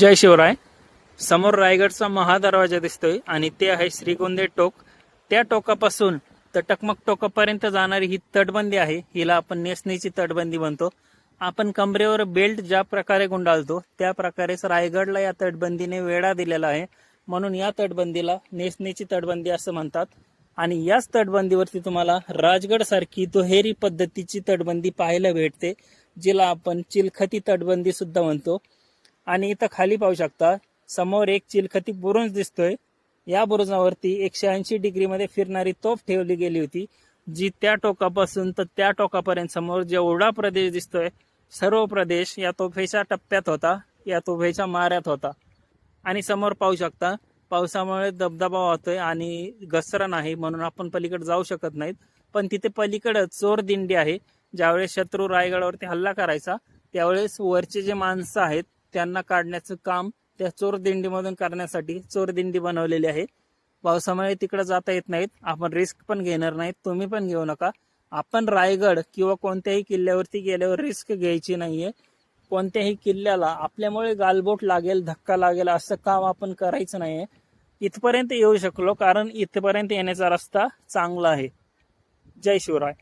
जय शिवराय. समोर रायगडचा महादरवाजा दिसतोय आणि ते आहे श्रीगोंदे टोक. त्या टोकापासून तर टकमक टोकापर्यंत जाणारी ही तटबंदी आहे. हिला आपण नेसणीची तटबंदी म्हणतो. आपण कमरेवर बेल्ट ज्या प्रकारे गुंडाळतो त्या प्रकारेच रायगडला या तटबंदीने वेढा दिलेला आहे. म्हणून या तटबंदीला नेसणीची तटबंदी असं म्हणतात. आणि याच तटबंदीवरती तुम्हाला राजगड सारखी दुहेरी पद्धतीची तटबंदी पाहायला भेटते जिला आपण चिलखती तटबंदी सुद्धा म्हणतो. आणि इथं खाली पाहू शकता समोर एक चिलखती बुरुंज दिसतोय. या बुरुजावरती एकशे ऐंशी डिग्रीमध्ये फिरणारी तोफ ठेवली गेली होती जी त्या टोकापासून तर त्या टोकापर्यंत समोर जेवढा प्रदेश दिसतोय सर्व प्रदेश या तोफेच्या टप्प्यात होता या तोफेच्या माऱ्यात होता. आणि समोर पाहू शकता पावसामुळे दबदबा होतोय आणि घसरण आहे म्हणून आपण पलीकडे जाऊ शकत नाहीत. पण तिथे पलीकडे चोर दिंडी आहे ज्यावेळेस शत्रू रायगडावरती हल्ला करायचा त्यावेळेस वरचे जे माणसं आहेत त्यांना काढण्याचं काम त्या चोर दिंडीमधून करण्यासाठी चोर दिंडी बनवलेली आहे. पावसामुळे तिकडे जाता येत नाहीत. आपण रिस्क पण घेणार नाहीत. तुम्ही पण घेऊ नका. आपण रायगड किंवा कोणत्याही किल्ल्यावरती गेल्यावर रिस्क घ्यायची नाहीये. कोणत्याही किल्ल्याला आपल्यामुळे गालबोट लागेल धक्का लागेल असं काम आपण करायचं नाहीये. इथपर्यंत येऊ शकलो कारण इथपर्यंत येण्याचा रस्ता चांगला आहे. जय शिवराय.